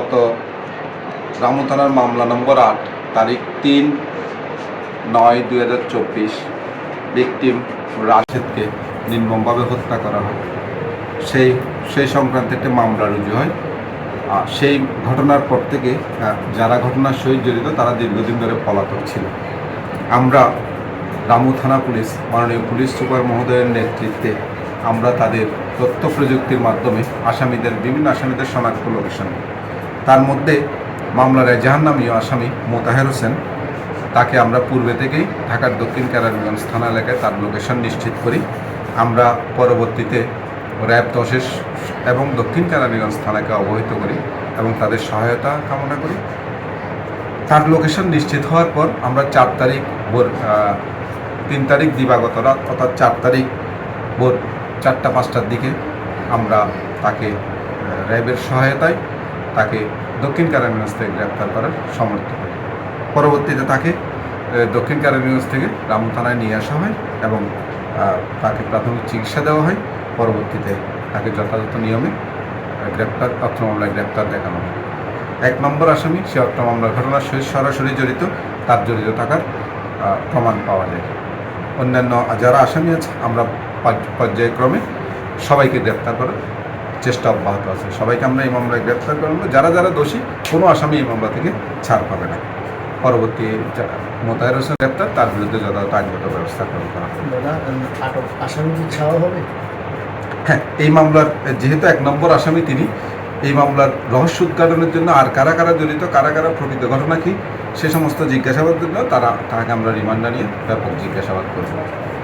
গত রামু থানার মামলা নম্বর আট, তারিখ তিন নয় দুই হাজার চব্বিশ। ভিকটিম রাশেদকে নির্মমভাবে হত্যা করা হয়। সেই সেই সংক্রান্ত একটি মামলা রুজু হয়। আর সেই ঘটনার পর থেকে যারা ঘটনার সহিত জড়িত, তারা দীর্ঘদিন ধরে পলাতক ছিল। আমরা রামু থানা পুলিশ, মাননীয় পুলিশ সুপার মহোদয়ের নেতৃত্বে আমরা তাদের তথ্য প্রযুক্তির মাধ্যমে আসামিদের, বিভিন্ন আসামিদের শনাক্ত লোকেশন। তার মধ্যে মামলার এজাহার নামীয় আসামি মোতাহের হোসেন, তাকে আমরা পূর্বে থেকেই ঢাকার দক্ষিণ কেরানীগঞ্জ থানা এলাকায় তার লোকেশন নিশ্চিত করি। আমরা পরবর্তীতে র্যাব দশের এবং দক্ষিণ কেরানীগঞ্জ থানাকে অবহিত করি এবং তাদের সহায়তা কামনা করি। তার লোকেশন নিশ্চিত হওয়ার পর আমরা চার তারিখ ভোর তিন তারিখ দিবাগত রাত অর্থাৎ চার তারিখ ভোর চারটা, পাঁচটার দিকে আমরা তাকে র্যাবের সহায়তায় তাকে দক্ষিণ কারানীগঞ্জ থেকে গ্রেপ্তার করার সমর্থ করি। পরবর্তীতে তাকে দক্ষিণ কারানীগঞ্জ থেকে রামু থানায় নিয়ে আসা হয় এবং তাকে প্রাথমিক চিকিৎসা দেওয়া হয়। পরবর্তীতে তাকে যথাযথ নিয়মে গ্রেপ্তার, অত্র মামলায় গ্রেপ্তার দেখানো হয়। এক নম্বর আসামি সে হত্যা মামলার ঘটনার সহিত সরাসরি জড়িত তার জড়িত থাকার প্রমাণ পাওয়া যায়। অন্যান্য যারা আসামি আছে আমরা পর্যায়ক্রমে সবাইকে গ্রেপ্তার করার চেষ্টা অব্যাহত আছে। সবাইকে আমরা এই মামলায় গ্রেপ্তার করব। যারা যারা দোষী কোনো আসামি এই মামলা থেকে ছাড় পাবে না। পরবর্তী মোতায়ের হোসেন গ্রেপ্তার তার বিরুদ্ধে যথাযথ আইনগত ব্যবস্থা গ্রহণ করা হবে? হ্যাঁ এই মামলার যেহেতু এক নম্বর আসামি তিনি এই মামলার রহস্য উদ্ঘাটনের জন্য আর কারা কারা জড়িত, কারা কারা প্রকৃত ঘটনা কী, সে সমস্ত জিজ্ঞাসাবাদের জন্য তারা, তাকে আমরা রিমান্ড নিয়ে ব্যাপক জিজ্ঞাসাবাদ করব।